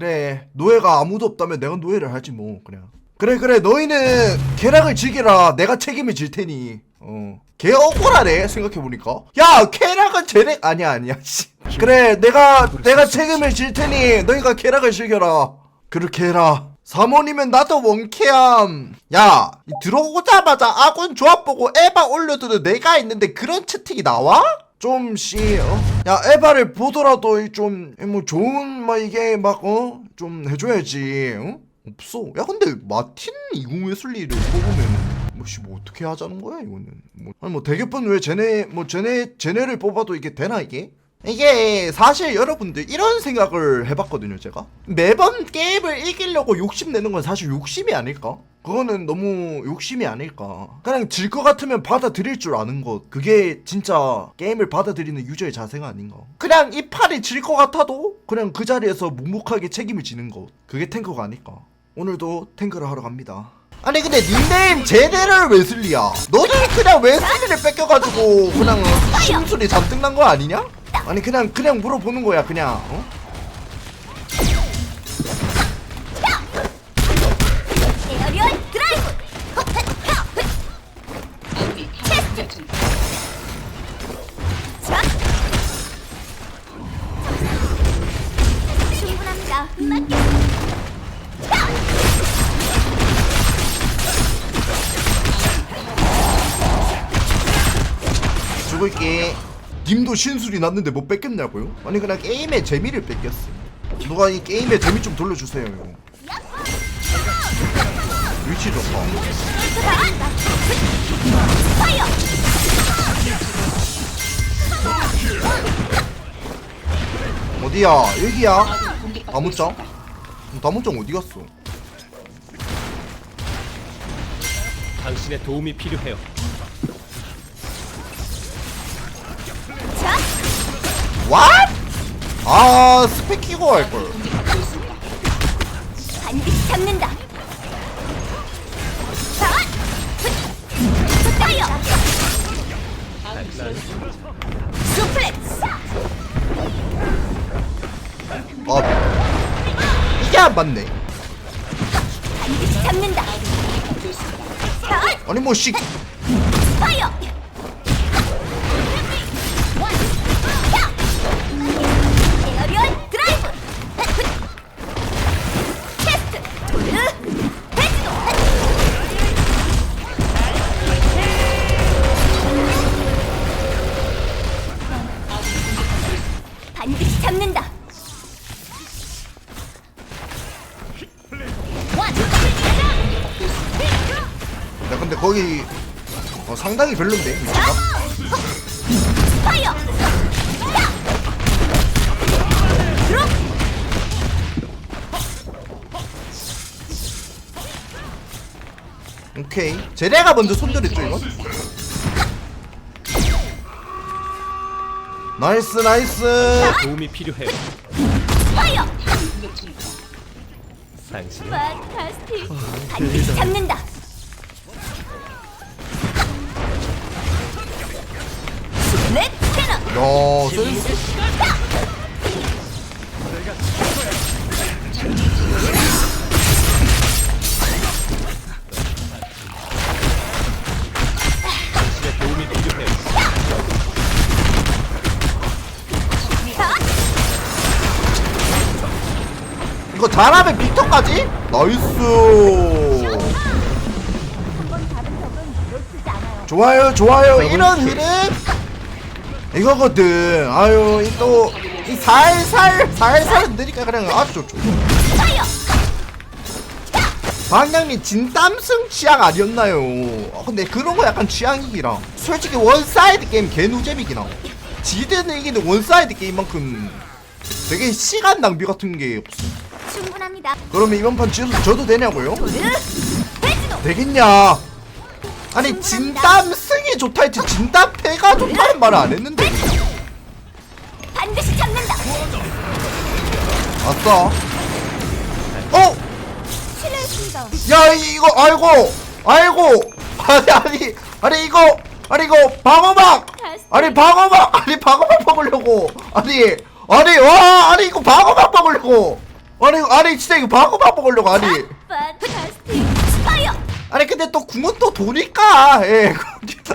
그래 노예가 아무도 없다면 내가 노예를 하지 뭐 그냥. 그래 그래 너희는 쾌락을 즐기라. 내가 책임을 질 테니. 어개 억울하네 생각해보니까. 야 쾌락은 쟤네 아니야 아니야 씨. 그래 내가 내가 책임을 질 테니 너희가 쾌락을 즐겨라. 그렇게 해라. 사모님은 나도 원쾌함. 야이 들어오자마자 아군 조합 보고 에바 올려두는 내가 있는데 그런 채팅이 나와? 좀씨 어? 야 에바를 보더라도 좀뭐 좋은 막 이게 막 어? 좀 해줘야지 어? 없어 야 근데 마틴 이공 웨슬리를 뽑으면 뭐씨 뭐 어떻게 하자는 거야 이거는 뭐 아니 뭐 대개분 왜 쟤네 뭐 쟤네 쟤네를 뽑아도 이게 되나 이게? 이게 사실 여러분들 이런 생각을 해봤거든요 제가. 매번 게임을 이기려고 욕심내는 건 사실 욕심이 아닐까? 그거는 너무 욕심이 아닐까? 그냥 질 것 같으면 받아들일 줄 아는 것. 그게 진짜 게임을 받아들이는 유저의 자세가 아닌가? 그냥 이 팔이 질 것 같아도 그냥 그 자리에서 묵묵하게 책임을 지는 것. 그게 탱커가 아닐까? 오늘도 탱크를 하러 갑니다. 아니 근데 닉네임 제대를 웨슬리야. 너는 그냥 웨슬리를 뺏겨가지고 그냥 심술이 잔뜩 난 거 아니냐? 아니 그냥 그냥 물어보는 거야 그냥 어? 에어리얼 드라이브! 체스트! 자! 충분합니다. 맞게! 죽을게 님도 신술이 났는데 뭐 뺏겼냐고요? 아니 그냥 게임의 재미를 뺏겼어 누가 이 게임의 재미 좀 돌려주세요 이거 위치 좋다! 어디야 여기야 다무짱? 다무짱 어디 갔어? 당신의 도움이 필요해요. What? 아 스펙 키고 할걸 반드시 잡는다. 자! 파이어! 수플렉스! 아 이게 안 맞네 반드시 잡는다. 자! 아니 뭐씨 파이어! 어, 상당히 별론데 파이어! 오케이 제레가 먼저 손들었죠 이거? 나이스 나이스 도움이 필요해요. 파이어! 당신은 판타스틱! 반드시 잡는다! 야 센스. 이거 잘하면 빅터까지? 나이스. 좋아요 좋아요 이런 흐름 이거거든 아유 이 또 이 살살 살살 흔드니까 그냥 아주 좋죠! 방장님 진땀승 취향 아니었나요 어, 근데 그런 거 약간 취향이기랑 솔직히 원사이드 게임 개노잼이긴 하고 지대는 이기는 원사이드 게임만큼 되게 시간 낭비 같은 게 없어 충분합니다. 그러면 이번 판 지어서 져도 되냐고요? 도르! 되겠냐 아니 진땀승 이 좋다 했지. 진땀패가 좋다는 말을 안 했는데. 반드시 잡는다! 아싸. 어? 실례했습니다. 야 이- 이거 아이고. 아이고. 아니 아니. 아니 이거. 아니 이거 방어막. 아니 방어막. 아니 방어막 먹으려고. 아니 아니 와 아니 이거 방어막 먹으려고. 아니 아니 진짜 이거 바꿔 걸려고. 아니. 스파이어 아니 근데 또 궁은 또 도니까. 예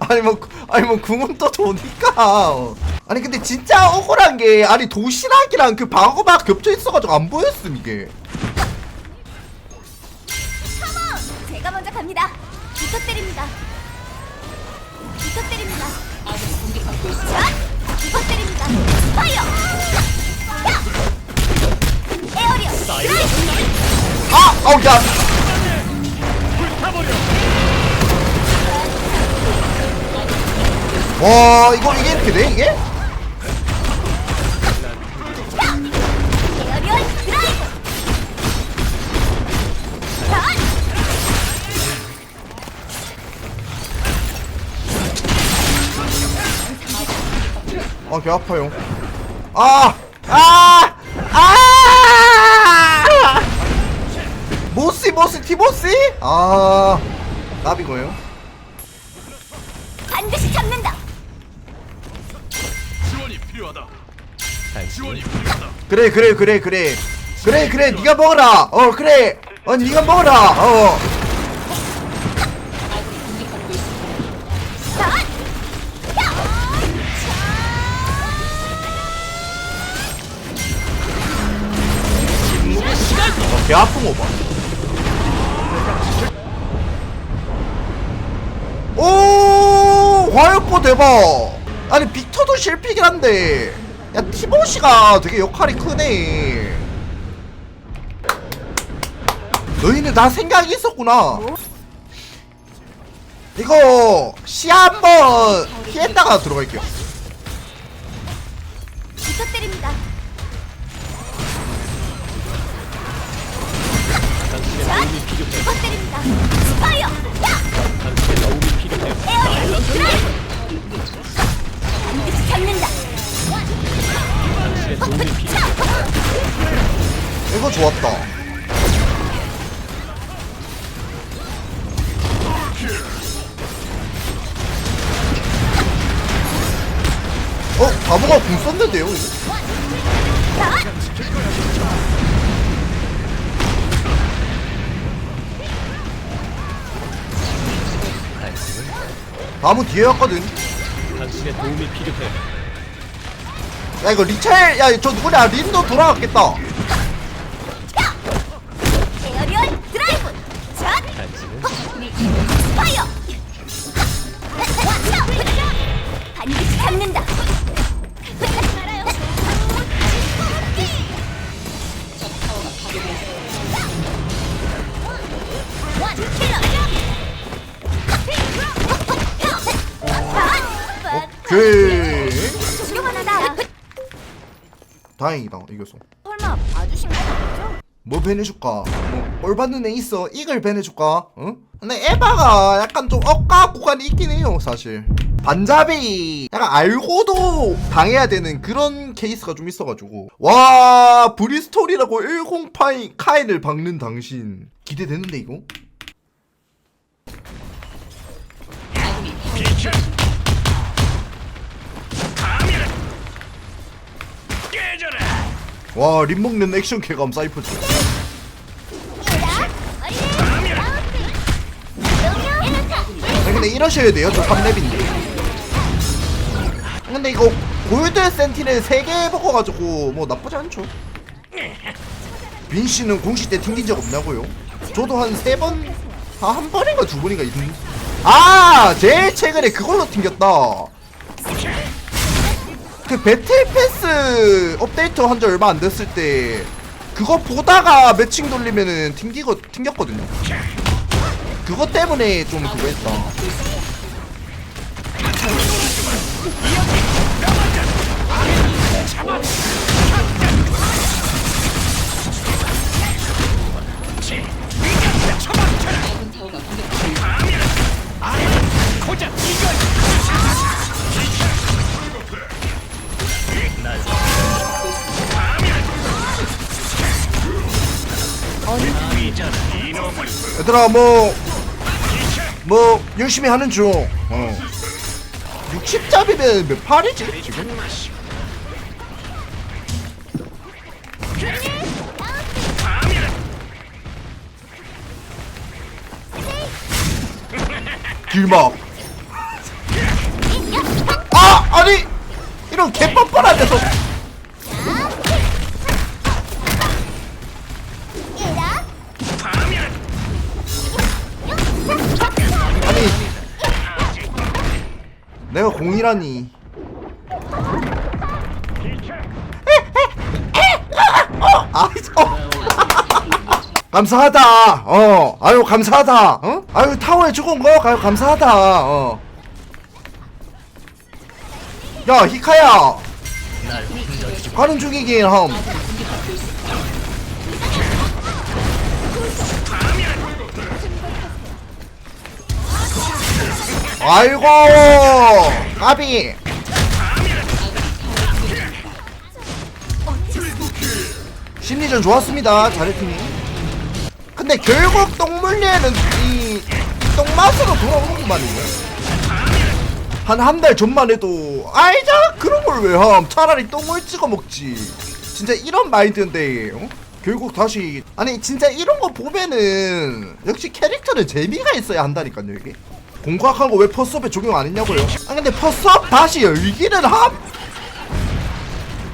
아니 뭐 아니 뭐 궁은 또 도니까. 어. 아니 근데 진짜 억울한 게 아니 도시락이랑 그 방어막 겹쳐 있어가지고 안 보였음 이게. 컴온! 제가 먼저 갑니다. 부탁드립니다. 부탁드립니다. 자 부탁드립니다. 스파이어! 야! 에어리어! 아 아우 야 와 이거 이게 이렇게 돼 이게? 에어리어 드라이브 자 아, 개 아파요. 아! 아! 아! 모씨, 모씨, 티모시? 아, 나비고요. 그래, 그래, 그래, 그래. 그래, 그래, 네가 먹어라. 어, 그래. 어, 네가 먹어라. 어. 어, 개 아픈 거 봐. 오, 화염포 대박. 아니, 빅터도 실패긴 한데. 야, 티모시가 되게 역할이 크네. 너희는 다 생각이 있었구나. 이거 시 한번 피했다가 들어갈게요. 부탁드립니다 자. 부탁드립니다 스파이어 야! 당신은 나무 뒤에 왔거든. 당신의 도움이 필요해요. 야, 이거 리첼, 야, 저 누구냐? 린도 돌아갔겠다. 오케이. 조용하다 다행이다, 이겼어. 설마 봐주신 건 아니죠? 뭐 배내줄까? 뭐, 올 받는 애 있어. 이걸 배내줄까? 응? 근데 에바가 약간 좀 억까 구간이 있긴 해요, 사실. 반자베이 약간 알고도 당해야 되는 그런 케이스가 좀 있어가지고. 와, 브리스톨이라고 108 카인을 박는 당신. 기대되는데, 이거? 와, 림 먹는 액션 개감 사이퍼즈. 아니, 근데 이러셔야 돼요. 저 3렙인데. 근데 이거 골드 센티넬 3개 먹어가지고 뭐 나쁘지 않죠. 빈 씨는 공식 때 튕긴 적 없냐고요? 저도 한 세 번, 아, 한 번인가 두 번인가 있는. 아, 제일 최근에 그걸로 튕겼다. 그 배틀 패스 업데이트 한 지 얼마 안 됐을 때 그거 보다가 매칭 돌리면은 튕기고 튕겼거든요. 그것 때문에 좀 그거 했다. 고작 이걸 얘들아 뭐, 뭐 열심히 하는 중. 어. 60잡이면 몇 팔이지 지금? 길막. 아 아니. 이런 개뻔뻔한 데서 아니 내가 공이라니 아, 어. 감사하다. 어, 아유 감사하다. 어, 아유 타워에 죽은 거, 아유 감사하다. 어. 야 히카야. 가는 중이긴 함. 아이고 까비 심리전 좋았습니다 자르팀이 근데 결국 똥물리에는 이 똥맛으로 돌아오는구만요 한 한 달 전만 해도 아이자 그런 걸 왜 함 차라리 똥을 찍어 먹지 진짜 이런 마인드인데 어? 결국 다시 아니 진짜 이런 거 보면은 역시 캐릭터는 재미가 있어야 한다니까요 이게 공과학한 거 왜 퍼스업에 적용 안 했냐고요 아 근데 퍼스업 다시 열기는 함?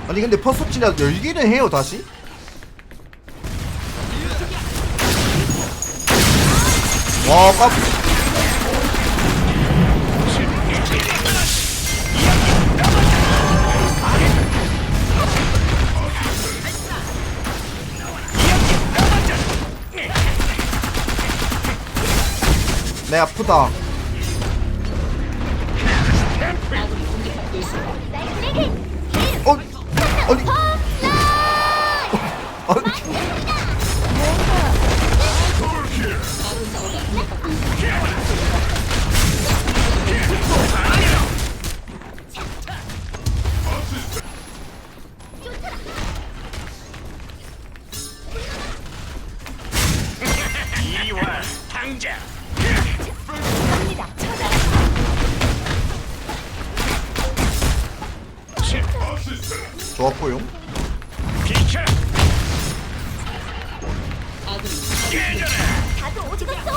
아니 근데 퍼스업 진짜 열기는 해요 다시? 와 깜... 내 아프다. 어? 아니. 아니 다들 어디 갔어?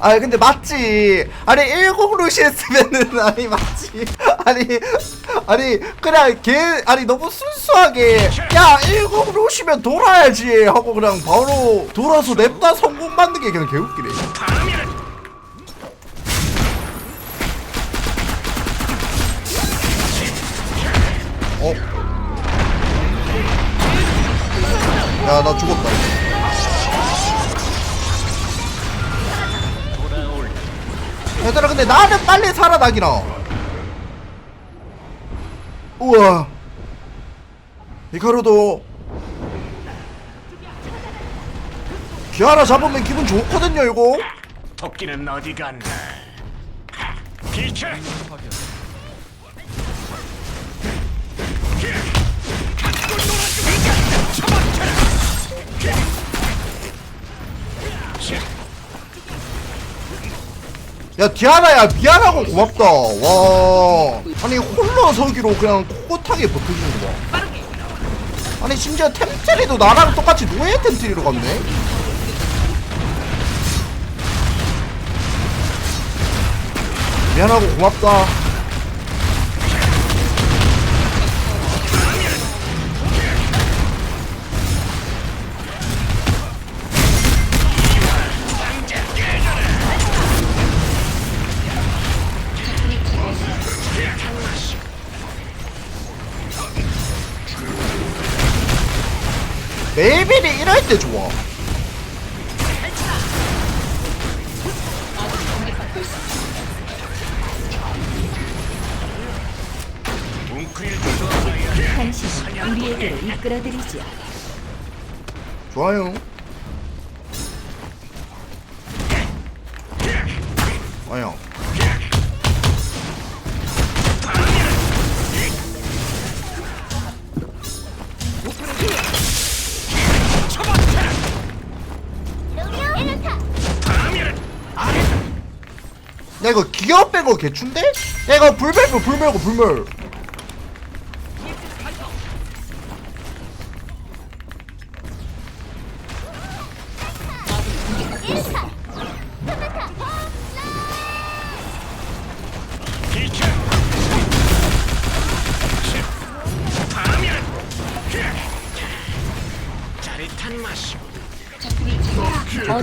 아 근데 맞지 아니 일곱 루시 했으면은 아니 맞지 아니 아니 그냥 걔 아니 너무 순수하게. 야 일곱 루시면 돌아야지 하고 그냥 바로 돌아서 냅다 성공 받는 게 그냥 개웃기네. 어? 야 나 죽었다. 얘들아 근데 나는 빨리 살아나기나 우와 이카루도 기아라 잡으면 기분 좋거든요 이거 토끼는 어디 갔나? 비켜! 야 디아나야 미안하고 고맙다. 와. 아니 홀로 서기로 그냥 꿋꿋하게 버텨주는 거봐. 아니 심지어 템트리도 나랑 똑같이 노예 템트리로 갔네? 미안하고 고맙다 때 좋아. 웅크릴 줄도 알아야 당신이 우리에게로 이끌어드리지요. 좋아요. 아야 이거 기어 빼고 개춘데? 야 이거 불 멜고 불 멜고 불멸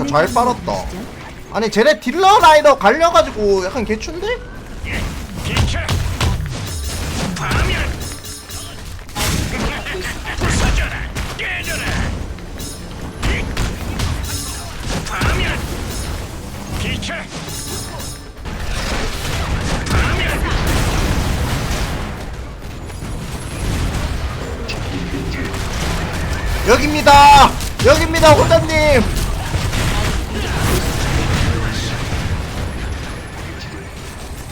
잘 빨았다 아니 쟤네 딜러 라이더 갈려가지고 약간 개춘데? 여기입니다 여기입니다 호자님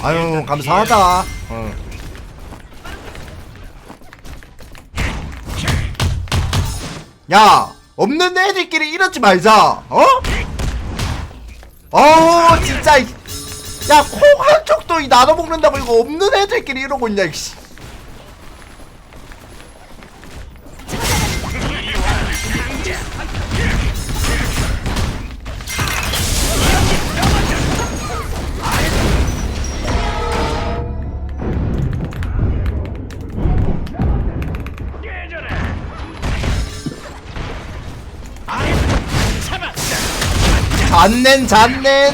아유 감사하다 어. 야 없는 애들끼리 이러지 말자 어? 어 진짜 이- 야콩 한쪽도 이 나눠 먹는다고 이거 없는 애들끼리 이러고 있냐 이씨 잔넨 잔넨.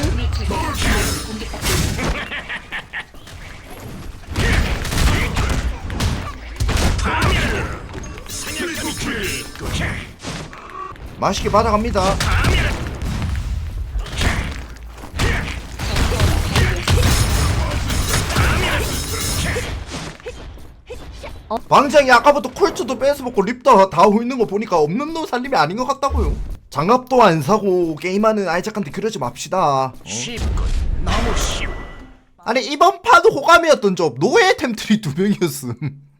맛있게 받아갑니다. 방장이 아까부터 콜트도 뺏어먹고 립도 다 하고 있는 거 보니까 없는 놈 살림이 아닌 것 같다고요 장갑도 안 사고 게임하는 아이작한테 그러지 맙시다 어? 쉽군. 너무 쉬워. 아니 이번 판도 호감이었던 점 노예 템트리 두 명이었음